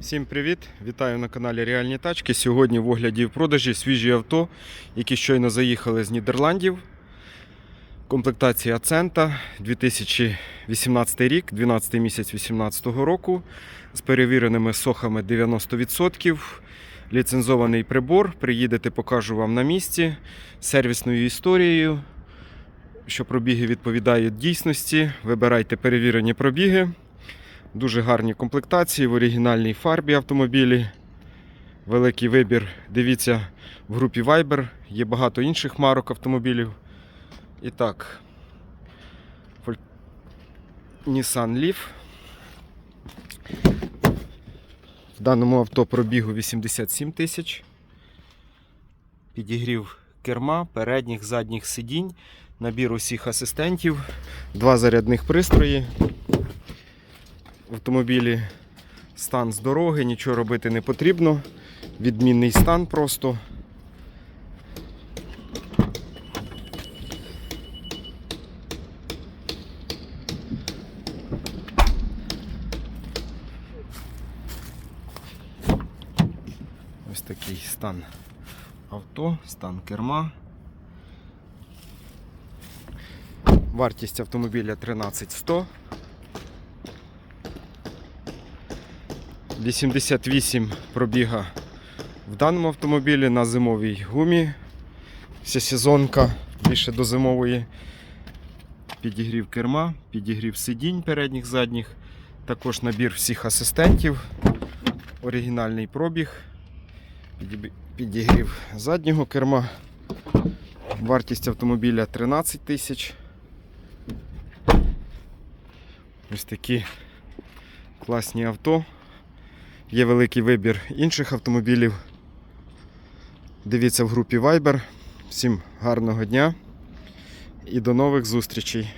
Всім привіт! Вітаю на каналі Реальні Тачки. Сьогодні в огляді і в продажі свіжі авто, які щойно заїхали з Нідерландів. Комплектація Ацента 2018 рік, 12 місяць 2018 року. З перевіреними сохами 90%. Ліцензований прибор. Приїдете, покажу вам на місці. з Сервісною історією. Що пробіги відповідають дійсності. Вибирайте перевірені пробіги. Дуже гарні комплектації в оригінальній фарбі автомобілі. Великий вибір. Дивіться в групі Viber. Є багато інших марок автомобілів. І так. Nissan Leaf. В даному авто пробігу 87 тисяч. Підігрів керма, передніх, задніх сидінь, набір усіх асистентів, два зарядних пристрої автомобілі стан з дороги, нічого робити не потрібно. Відмінний стан просто. Ось такий стан авто, стан керма. Вартість автомобіля 13100. 88 пробіга в даному автомобілі на зимовій гумі. Вся сезонка більше до зимової. Підігрів керма, підігрів сидінь передніх задніх, також набір всіх асистентів, оригінальний пробіг, підігрів заднього керма. Вартість автомобіля 13 тисяч. Ось такі класні авто. Є великий вибір інших автомобілів. Дивіться в групі Viber. Всім гарного дня і до нових зустрічей!